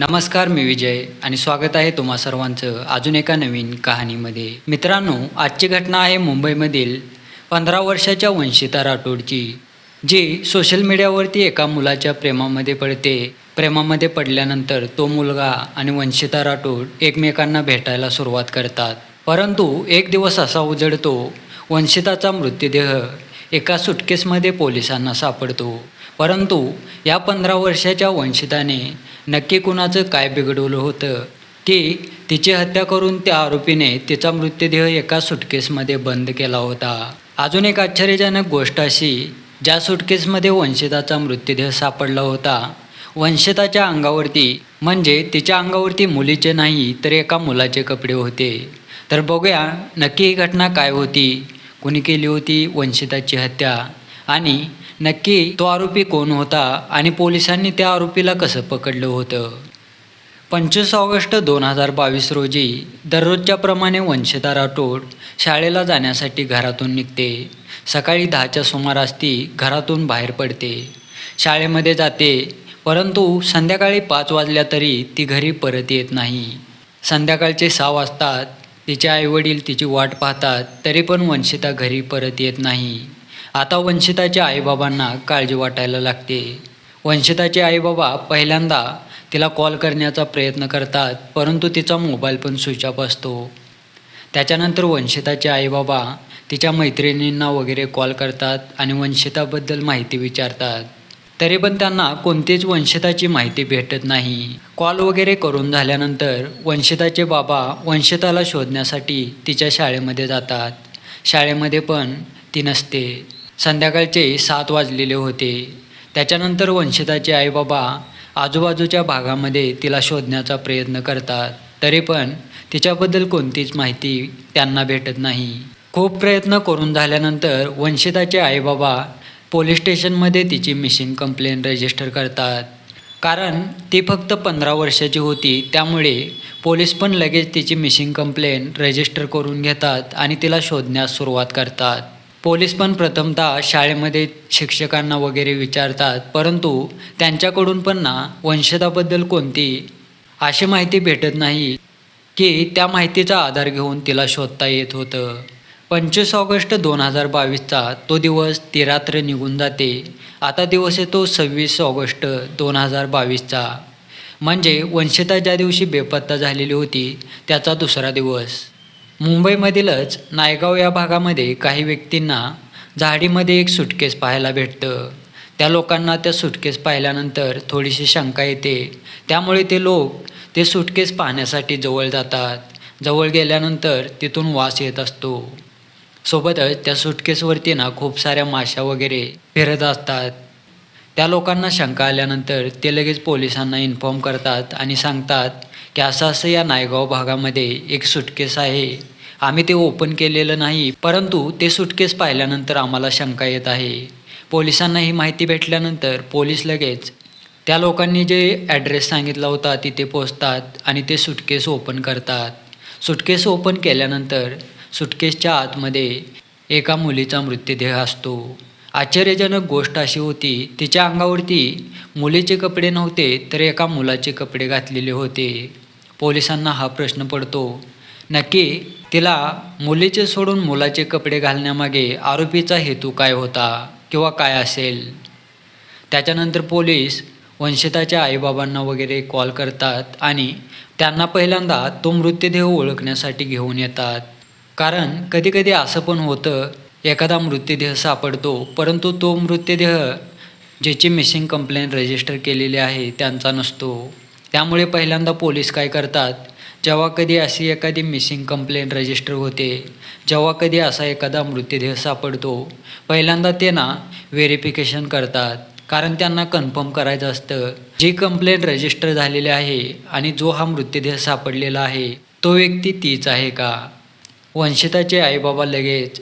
नमस्कार मी विजय आणि स्वागत आहे तुम्हा सर्वांचं अजून एका नवीन कहाणीमध्ये. मित्रांनो आजची घटना आहे मुंबईमधील पंधरा वर्षाच्या वंशिता राठोडची जी सोशल मीडियावरती एका मुलाच्या प्रेमामध्ये पडते. प्रेमामध्ये पडल्यानंतर तो मुलगा आणि वंशिता राठोड एकमेकांना भेटायला सुरुवात करतात. परंतु एक दिवस असा उजडतो वंशिताचा मृतदेह एका सुटकेसमध्ये पोलिसांना सापडतो. परंतु या पंधरा वर्षाच्या वंशिताने नक्की कुणाचं काय बिघडवलं होतं? की तिची हत्या करून त्या आरोपीने तिचा मृतदेह एका सुटकेसमध्ये बंद केला होता. अजून एक आश्चर्यजनक गोष्ट अशी ज्या सुटकेसमध्ये वंशिताचा मृतदेह सापडला होता. वंशिताच्या अंगावरती म्हणजे तिच्या अंगावरती मुलीचे नाही तर एका मुलाचे कपडे होते. तर बघूया नक्की ही घटना काय होती? कुणी केली होती वंशिताची हत्या? आणि नक्की तो आरोपी कोण होता आणि पोलिसांनी त्या आरोपीला कसं पकडलं होतं? पंचवीस ऑगस्ट दोन हजार बावीस रोजी दररोजच्याप्रमाणे वंशिता राठोड शाळेला जाण्यासाठी घरातून निघते. सकाळी दहाच्या सुमारास ती घरातून बाहेर पडते. शाळेमध्ये जाते परंतु संध्याकाळी पाच वाजल्या तरी ती घरी परत येत नाही. संध्याकाळचे सहा वाजतात तिचे आईवडील तिची वाट पाहतात तरी पण वंशिता घरी परत येत नाही. आता वंशिताच्या आईबाबांना काळजी वाटायला लागते. वंशिताचे आईबाबा पहिल्यांदा तिला कॉल करण्याचा प्रयत्न करतात परंतु तिचा मोबाईल पण स्विच ऑफ असतो. त्याच्यानंतर वंशिताचे आईबाबा तिच्या मैत्रिणींना वगैरे कॉल करतात आणि वंशिताबद्दल माहिती विचारतात. तरी पण त्यांना कोणतीच वंशिताची माहिती भेटत नाही. कॉल वगैरे करून झाल्यानंतर वंशिताचे बाबा वंशिताला शोधण्यासाठी तिच्या शाळेमध्ये जातात. शाळेमध्ये पण ती नसते. संध्याकाळचे सात वाजलेले होते. त्याच्यानंतर वंशिताचे आईबाबा आजूबाजूच्या भागामध्ये तिला शोधण्याचा प्रयत्न करतात. तरी पण तिच्याबद्दल कोणतीच माहिती त्यांना भेटत नाही. खूप प्रयत्न करून झाल्यानंतर वंशिताचे आईबाबा पोलीस स्टेशनमध्ये तिची मिसिंग कंप्लेंट रजिस्टर करतात. कारण ती फक्त पंधरा वर्षाची होती त्यामुळे पोलीस पण लगेच तिची मिसिंग कंप्लेंट रजिस्टर करून घेतात आणि तिला शोधण्यास सुरुवात करतात. पोलीस पण प्रथमतः शाळेमध्ये शिक्षकांना वगैरे विचारतात परंतु त्यांच्याकडून पण ना वंशताबद्दल कोणती अशी माहिती भेटत नाही की त्या माहितीचा आधार घेऊन तिला शोधता येत होतं. पंचवीस ऑगस्ट दोन हजार बावीसचा तो दिवस ती रात्र निघून जाते. आता दिवस येतो सव्वीस ऑगस्ट दोन हजार बावीसचा. म्हणजे वंशिता ज्या दिवशी बेपत्ता झालेली होती त्याचा दुसरा दिवस. मुंबईमधीलच नायगाव या भागामध्ये काही व्यक्तींना झाडीमध्ये एक सुटकेस पाहायला भेटतं. त्या लोकांना त्या सुटकेस पाहिल्यानंतर थोडीशी शंका येते. त्यामुळे ते लोक ते सुटकेस पाहण्यासाठी जवळ जातात. जवळ गेल्यानंतर तिथून वास येत असतो. सोबतच त्या सुटकेसवरती ना खूप साऱ्या माशा वगैरे फिरत असतात. त्या लोकांना शंका आल्यानंतर ते लगेच पोलिसांना इन्फॉर्म करतात आणि सांगतात की असं असं या नायगाव भागामध्ये एक सुटकेस आहे. आम्ही ते ओपन केलेलं नाही परंतु ते सुटकेस पाहिल्यानंतर आम्हाला शंका येत आहे. पोलिसांना ही माहिती भेटल्यानंतर पोलीस लगेच त्या लोकांनी जे ॲड्रेस सांगितला होता तिथे पोचतात आणि ते सुटकेस ओपन करतात. सुटकेस ओपन केल्यानंतर सुटकेसच्या आतमध्ये एका मुलीचा मृतदेह असतो. आश्चर्यजनक गोष्ट अशी होती तिच्या अंगावरती मुलीचे कपडे नव्हते तर एका मुलाचे कपडे घातलेले होते. पोलिसांना हा प्रश्न पडतो. नक्की तिला मुलीचे सोडून मुलाचे कपडे घालण्यामागे आरोपीचा हेतू काय होता किंवा काय असेल? त्याच्यानंतर पोलीस वंशिताच्या आईबाबांना वगैरे कॉल करतात आणि त्यांना पहिल्यांदा तो मृतदेह ओळखण्यासाठी घेऊन येतात. कारण कधीकधी असं पण होतं एखादा मृतदेह सापडतो परंतु तो मृतदेह ज्याची मिसिंग कंप्लेंट रजिस्टर केलेली आहे त्यांचा नसतो. त्यामुळे पहिल्यांदा पोलीस काय करतात जेव्हा कधी अशी एखादी मिसिंग कंप्लेंट रजिस्टर होते जेव्हा कधी असा एखादा मृतदेह सापडतो पहिल्यांदा ते ना व्हेरिफिकेशन करतात. कारण त्यांना कन्फर्म करायचं असतं जी कंप्लेंट रजिस्टर झालेली आहे आणि जो हा मृतदेह सापडलेला आहे तो व्यक्ती तीच आहे का? वंशिताचे आईबाबा लगेच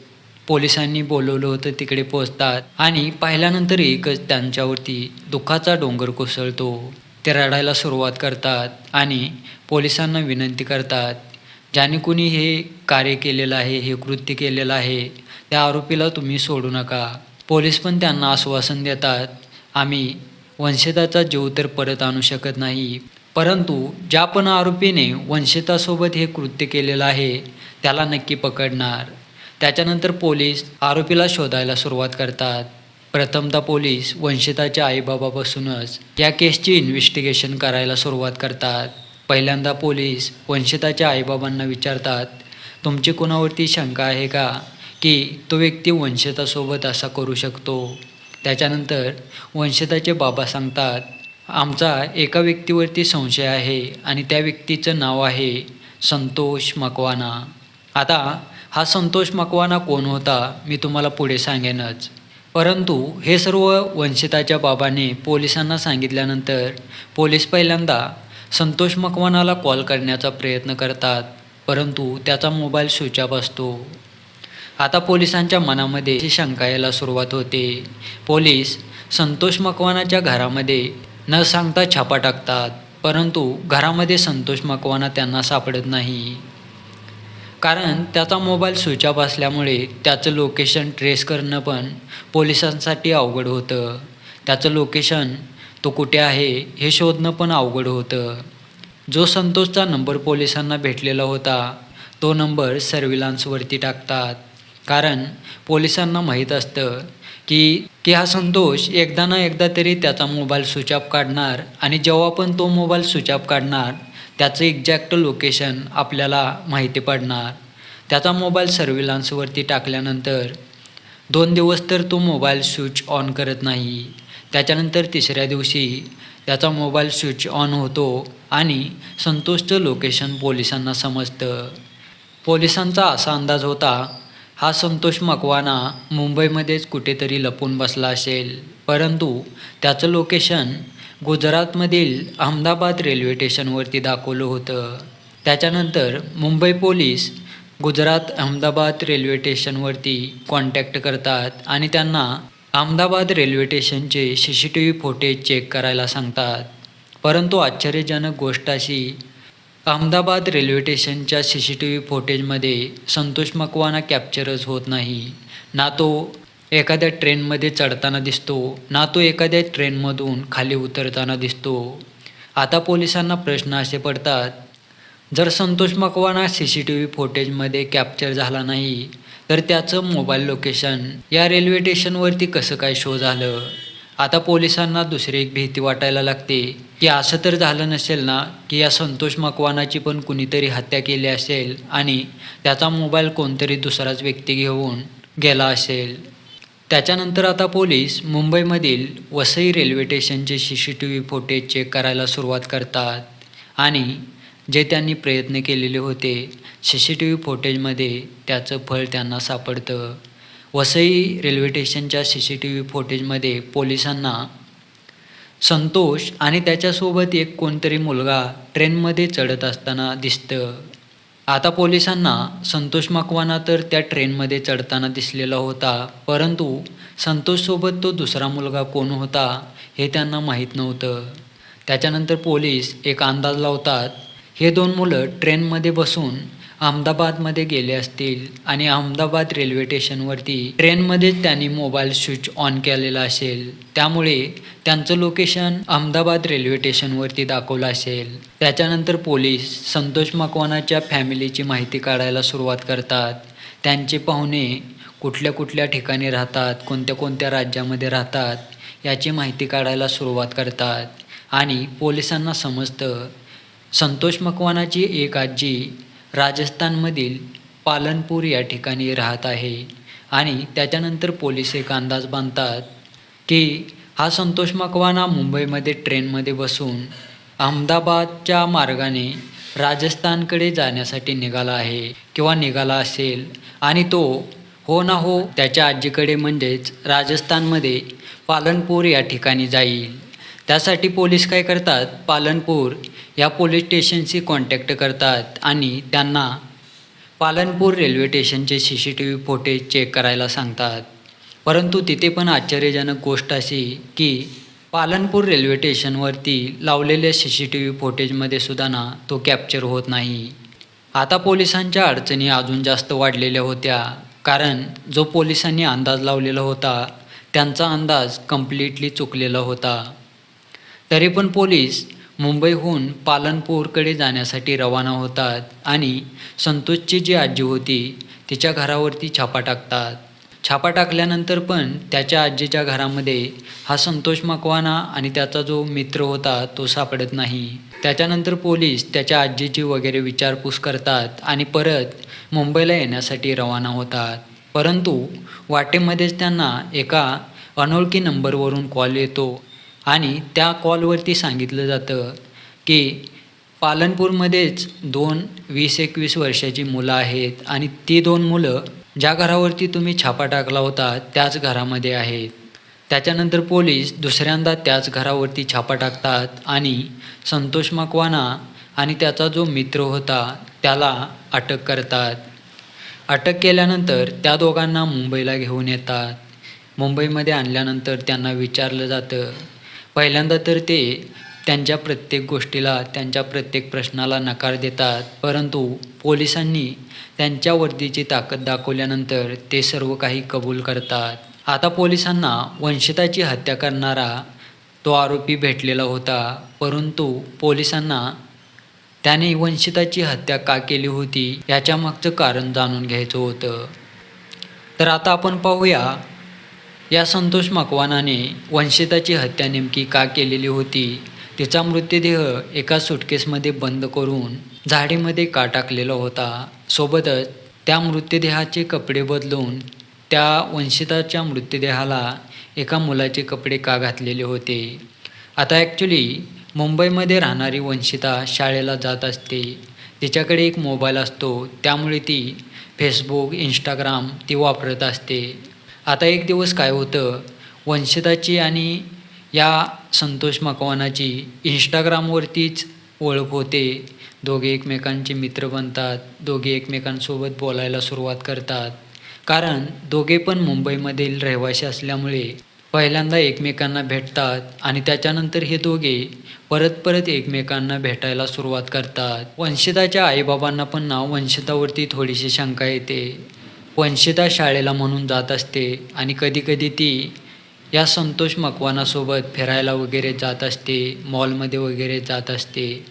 पोलिसांनी बोलवलं होतं तिकडे पोचतात आणि पाहिल्यानंतर एकच त्यांच्यावरती दुःखाचा डोंगर कोसळतो. ते रडायला सुरुवात करतात आणि पोलिसांना विनंती करतात ज्याने कुणी हे कार्य केलेलं आहे हे कृत्य केलेलं आहे त्या आरोपीला तुम्ही सोडू नका. पोलीस पण त्यांना आश्वासन देतात आम्ही वंशताचा जीव तर परत आणू शकत नाही. परंतु ज्या पण आरोपीने वंशितासोबत हे कृत्य केलेलं आहे त्याला नक्की पकडणार. त्याच्यानंतर पोलीस आरोपीला शोधायला सुरुवात करतात. प्रथमतः पोलीस वंशिताच्या आईबाबापासूनच या केसची इन्व्हेस्टिगेशन करायला सुरुवात करतात. पहिल्यांदा पोलीस वंशिताच्या आईबाबांना विचारतात तुमची कोणावरती शंका आहे का की तो व्यक्ती वंशितासोबत असा करू शकतो? त्याच्यानंतर वंशिताचे बाबा सांगतात आमचा एका व्यक्तीवरती संशय आहे आणि त्या व्यक्तीचं नाव आहे संतोष मकवाना. आता हा संतोष मकवाना कोण होता मी तुम्हाला पुढे सांगेनच. परंतु हे सर्व वंशिताच्या बाबाने पोलिसांना सांगितल्यानंतर पोलीस पहिल्यांदा संतोष मकवानाला कॉल करण्याचा प्रयत्न करतात परंतु त्याचा मोबाईल स्विच ऑफ असतो. आता पोलिसांच्या मनामध्ये ही शंका यायला सुरुवात होते. पोलीस संतोष मकवानाच्या घरामध्ये न सांगता छापा टाकतात परंतु घरामध्ये संतोष मकवाना त्यांना सापडत नाही. कारण त्याचा मोबाईल स्विच ऑफ असल्यामुळे त्याचं लोकेशन ट्रेस करणं पण पोलिसांसाठी अवघड होतं. त्याचं लोकेशन तो कुठे आहे हे शोधणं पण अवघड होतं. जो संतोषचा नंबर पोलिसांना भेटलेला होता तो नंबर सर्विलान्सवरती टाकतात. कारण पोलिसांना माहीत असतं की की हा संतोष एकदा ना एकदा तरी त्याचा मोबाईल स्विच ऑफ काढणार आणि जेव्हा पण तो मोबाईल स्विच ऑफ काढणार त्याचं एक्झॅक्ट लोकेशन आपल्याला माहिती पडणार. त्याचा मोबाईल सर्विलान्सवरती टाकल्यानंतर दोन दिवस तर तो मोबाईल स्विच ऑन करत नाही. त्याच्यानंतर तिसऱ्या दिवशी त्याचा मोबाईल स्विच ऑन होतो आणि संतोषचं लोकेशन पोलिसांना समजतं. पोलिसांचा असा अंदाज होता हा संतोष मकवाना मुंबईमध्येच कुठेतरी लपून बसला असेल. परंतु त्याचं लोकेशन गुजरातमधील अहमदाबाद रेल्वे स्टेशनवरती दाखवलं होतं. त्याच्यानंतर मुंबई पोलीस गुजरात अहमदाबाद रेल्वे स्टेशनवरती कॉन्टॅक्ट करतात आणि त्यांना अहमदाबाद रेल्वे स्टेशनचे C C T V footage check करायला सांगतात. परंतु आश्चर्यजनक गोष्ट अशी अहमदाबाद रेल्वे स्टेशनच्या सी सी टी व्ही फुटेजमध्ये संतोष मकवाना कॅप्चरच होत नाही. ना तो एखाद्या ट्रेनमध्ये चढताना दिसतो ना तो एखाद्या ट्रेनमधून खाली उतरताना दिसतो. आता पोलिसांना प्रश्न असे पडतात जर Santosh Makwana C C T V फुटेजमध्ये capture झाला नाही तर त्याचं मोबाईल लोकेशन या रेल्वे स्टेशनवरती कसं काय शो झालं? आता पोलिसांना दुसरी एक भीती वाटायला लागते की असं तर झालं नसेल ना की या संतोष मकवानाची पण कुणीतरी हत्या केली असेल आणि त्याचा मोबाईल कोणतरी दुसराच व्यक्ती घेऊन गेला असेल. त्याच्यानंतर आता पोलीस मुंबईमधील वसई रेल्वे स्टेशनचे C C T V footage check करायला सुरुवात करतात. आणि जे त्यांनी प्रयत्न केलेले होते सी सी टी व्ही फुटेजमध्ये त्याचं फळ त्यांना सापडतं. वसई रेल्वे स्टेशनच्या सी सी टी व्ही फुटेजमध्ये पोलिसांना संतोष आणि त्याच्यासोबत एक कोणतरी मुलगा ट्रेनमध्ये चढत असताना दिसतं. आता पोलिसांना संतोष मकवाना तर त्या ट्रेनमध्ये चढताना दिसलेला होता परंतु संतोषसोबत तो दुसरा मुलगा कोण होता हे त्यांना माहीत नव्हतं. त्याच्यानंतर पोलीस एक अंदाज लावतात हे दोन मुलं ट्रेनमध्ये बसून अहमदाबादमध्ये गेले असतील आणि अहमदाबाद रेल्वे स्टेशनवरती ट्रेनमध्येच त्यांनी मोबाईल स्विच ऑन केलेला असेल. त्यामुळे त्यांचं लोकेशन अहमदाबाद रेल्वे स्टेशनवरती दाखवलं असेल. त्याच्यानंतर पोलीस संतोष मकवानाच्या फॅमिलीची माहिती काढायला सुरुवात करतात. त्यांचे पाहुणे कुठल्या कुठल्या ठिकाणी राहतात कोणत्या कोणत्या राज्यामध्ये राहतात याची माहिती काढायला सुरुवात करतात. आणि पोलिसांना समजतं संतोष मकवानाची एक आजी राजस्थानमधील पालनपूर या ठिकाणी राहत आहे आणि त्याच्यानंतर पोलीस एक अंदाज बांधतात की हा संतोष मकवाना मुंबईमध्ये ट्रेनमध्ये बसून अहमदाबादच्या मार्गाने राजस्थानकडे जाण्यासाठी निघाला आहे किंवा निघाला असेल आणि तो हो ना हो त्याच्या आजीकडे म्हणजेच राजस्थानमध्ये पालनपूर या ठिकाणी जाईल. त्यासाठी पोलीस काय करतात? पालनपूर या पोलीस स्टेशनशी कॉन्टॅक्ट करतात आणि त्यांना पालनपूर रेल्वे स्टेशनचे C C T V footage check करायला सांगतात. परंतु तिथे पण आश्चर्यजनक गोष्ट अशी की पालनपूर रेल्वे स्टेशनवरती लावलेल्या सी सी टी व्ही फुटेजमध्ये सुद्धा ना तो कॅप्चर होत नाही. आता पोलिसांच्या अडचणी अजून जास्त वाढलेल्या होत्या. कारण जो पोलिसांनी अंदाज लावलेला होता त्यांचा अंदाज कम्प्लिटली चुकलेला होता. तरी पण पोलीस मुंबईहून पालनपूरकडे जाण्यासाठी रवाना होतात आणि संतोषची जी आजी होती तिच्या घरावरती छापा टाकतात. छापा टाकल्यानंतर पण त्याच्या आजीच्या घरामध्ये हा संतोष मकवाना आणि त्याचा जो मित्र होता तो सापडत नाही. त्याच्यानंतर पोलीस त्याच्या आजीची वगैरे विचारपूस करतात आणि परत मुंबईला येण्यासाठी रवाना होतात. परंतु वाटेमध्येच त्यांना एका अनोळखी नंबरवरून कॉल येतो आणि त्या कॉलवरती सांगितलं जातं की पालनपूरमध्येच दोन वीस एकवीस वर्षाची मुलं आहेत आणि ती दोन मुलं ज्या घरावरती तुम्ही छापा टाकला होता त्याच घरामध्ये आहेत. त्याच्यानंतर पोलीस दुसऱ्यांदा त्याच घरावरती छापा टाकतात आणि संतोष मकवाना आणि त्याचा जो मित्र होता त्याला अटक करतात. अटक केल्यानंतर त्या दोघांना मुंबईला घेऊन येतात. मुंबईमध्ये आणल्यानंतर त्यांना विचारलं जातं पहिल्यांदा तर ते त्यांच्या प्रत्येक गोष्टीला त्यांच्या प्रत्येक प्रश्नाला नकार देतात. परंतु पोलिसांनी त्यांच्या वर्दीची ताकद दाखवल्यानंतर ते सर्व काही कबूल करतात. आता पोलिसांना वंशिताची हत्या करणारा तो आरोपी भेटलेला होता. परंतु पोलिसांना त्याने वंशिताची हत्या का केली होती याच्या मागचं कारण जाणून घ्यायचं होतं. तर आता आपण पाहूया या संतोष मकवानाने वंशिताची हत्या नेमकी का केलेली होती तिचा मृतदेह एका सुटकेसमध्ये बंद करून झाडीमध्ये का टाकलेला होता सोबतच त्या मृतदेहाचे कपडे बदलून त्या वंशिताच्या मृतदेहाला एका मुलाचे कपडे का घातलेले होते. आता ॲक्च्युली मुंबईमध्ये राहणारी वंशिता शाळेला जात असते. तिच्याकडे एक मोबाईल असतो त्यामुळे ती फेसबुक इंस्टाग्राम ती वापरत असते. आता एक दिवस काय होतं? वंशिताची आणि या संतोष मकवानाची इंस्टाग्रामवरतीच ओळख होते. दोघे एकमेकांचे मित्र बनतात. दोघे एकमेकांसोबत बोलायला सुरुवात करतात. कारण दोघे पण मुंबईमधील रहिवासी असल्यामुळे पहिल्यांदा एकमेकांना भेटतात आणि त्याच्यानंतर हे दोघे परत परत एकमेकांना भेटायला सुरुवात करतात. वंशिताच्या आईबाबांना पण ना वंशितावरती थोडीशी शंका येते. वंशिता शाळेला म्हणून जात असते आणि कधीकधी ती या संतोष मकवानासोबत फिरायला वगैरे जात असते मॉलमध्ये वगैरे जात असते.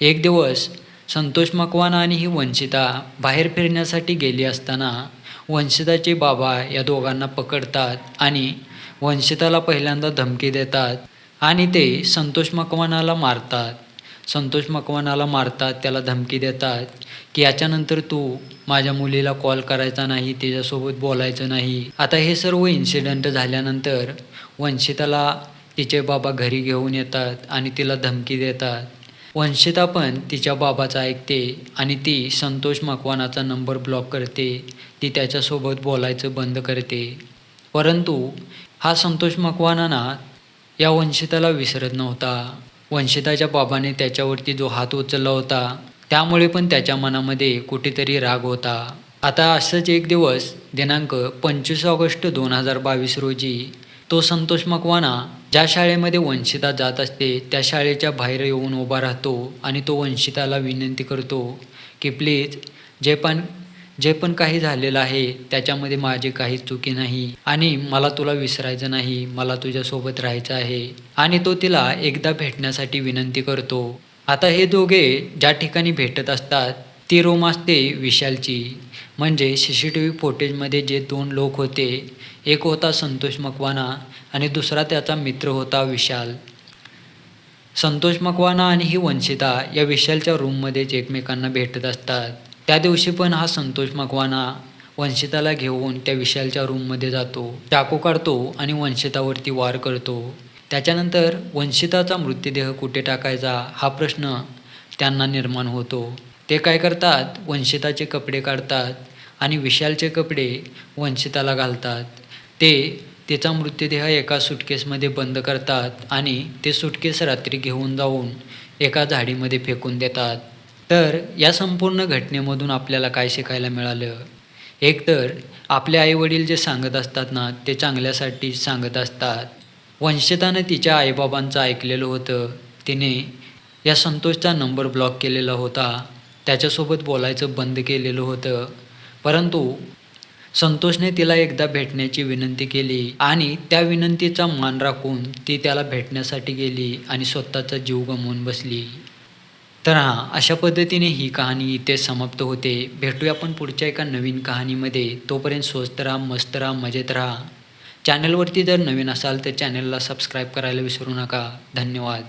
एक दिवस संतोष मकवाना आणि ही वंशिता बाहेर फिरण्यासाठी गेली असताना वंशिताचे बाबा या दोघांना पकडतात आणि वंशिताला पहिल्यांदा धमकी देतात आणि ते संतोष मकवानाला मारतात. संतोष मकवानाला मारतात त्याला धमकी देतात की याच्यानंतर तू माझ्या मुलीला कॉल करायचा नाही तिच्यासोबत बोलायचं नाही. आता हे सर्व इन्सिडंट झाल्यानंतर वंशिताला तिचे बाबा घरी घेऊन येतात आणि तिला धमकी देतात. वंशिता पण तिच्या बाबाचं ऐकते आणि ती संतोष मकवानाचा नंबर ब्लॉक करते. ती त्याच्यासोबत बोलायचं बंद करते. परंतु हा संतोष मकवानाना या वंशिताला विसरत नव्हता. वंशिताच्या बाबाने त्याच्यावरती जो हात उचलला होता त्यामुळे पण त्याच्या मनामध्ये कुठेतरी राग होता. आता असंच एक दिवस दिनांक पंचवीस ऑगस्ट दोन हजार बावीस रोजी तो संतोष मकवाना ज्या शाळेमध्ये वंशिता जात असते त्या शाळेच्या बाहेर येऊन उभा राहतो आणि तो वंशिताला विनंती करतो की प्लीज जे पण जे पण काही झालेलं आहे त्याच्यामध्ये माझी काही चुकी नाही आणि मला तुला विसरायचं नाही मला तुझ्यासोबत राहायचं आहे आणि तो तिला एकदा भेटण्यासाठी विनंती करतो. आता हे दोघे ज्या ठिकाणी भेटत असतात ती रूम असते विशालची. म्हणजे सी सी टी व्ही फुटेजमध्ये जे दोन लोक होते एक होता संतोष मकवाना आणि दुसरा त्याचा मित्र होता विशाल. संतोष मकवाना आणि ही वंशिता या विशालच्या रूममध्येच एकमेकांना भेटत असतात. त्या दिवशी पण हा संतोष मकवाना वंशिताला घेऊन त्या विशालच्या रूममध्ये जातो. चाकू काढतो आणि वंशितावरती वार करतो. त्याच्यानंतर वंशिताचा मृतदेह कुठे टाकायचा हा प्रश्न त्यांना निर्माण होतो. ते काय करतात? वंशिताचे कपडे काढतात आणि विशालचे कपडे वंशिताला घालतात. ते तिचा मृतदेह एका सुटकेसमध्ये बंद करतात आणि ते सुटकेस रात्री घेऊन जाऊन एका झाडीमध्ये फेकून देतात. तर या संपूर्ण घटनेमधून आपल्याला काय शिकायला मिळालं? एकतर आपले आईवडील जे सांगत असतात ना ते चांगल्यासाठी सांगत असतात. वंशितानं तिच्या आईबाबांचं ऐकलेलं होतं. तिने या संतोषचा नंबर ब्लॉक केलेला होता. त्याच्यासोबत बोलायचं बंद केलेलं होतं. परंतु संतोषने तिला एकदा भेटण्याची विनंती केली आणि त्या विनंतीचा मान राखून ती त्याला भेटण्यासाठी गेली आणि स्वतःचा जीव गमवून बसली. तर हां अशा पद्धतीने ही कहाणी इथे समाप्त होते. भेटूया आपण पुढच्या एका नवीन कहाणीमध्ये. तोपर्यंत स्वस्त राहा मस्त राहा मजेत राहा. चॅनलवरती जर नवीन असाल तर चॅनलला सबस्क्राईब करायला विसरू नका. धन्यवाद.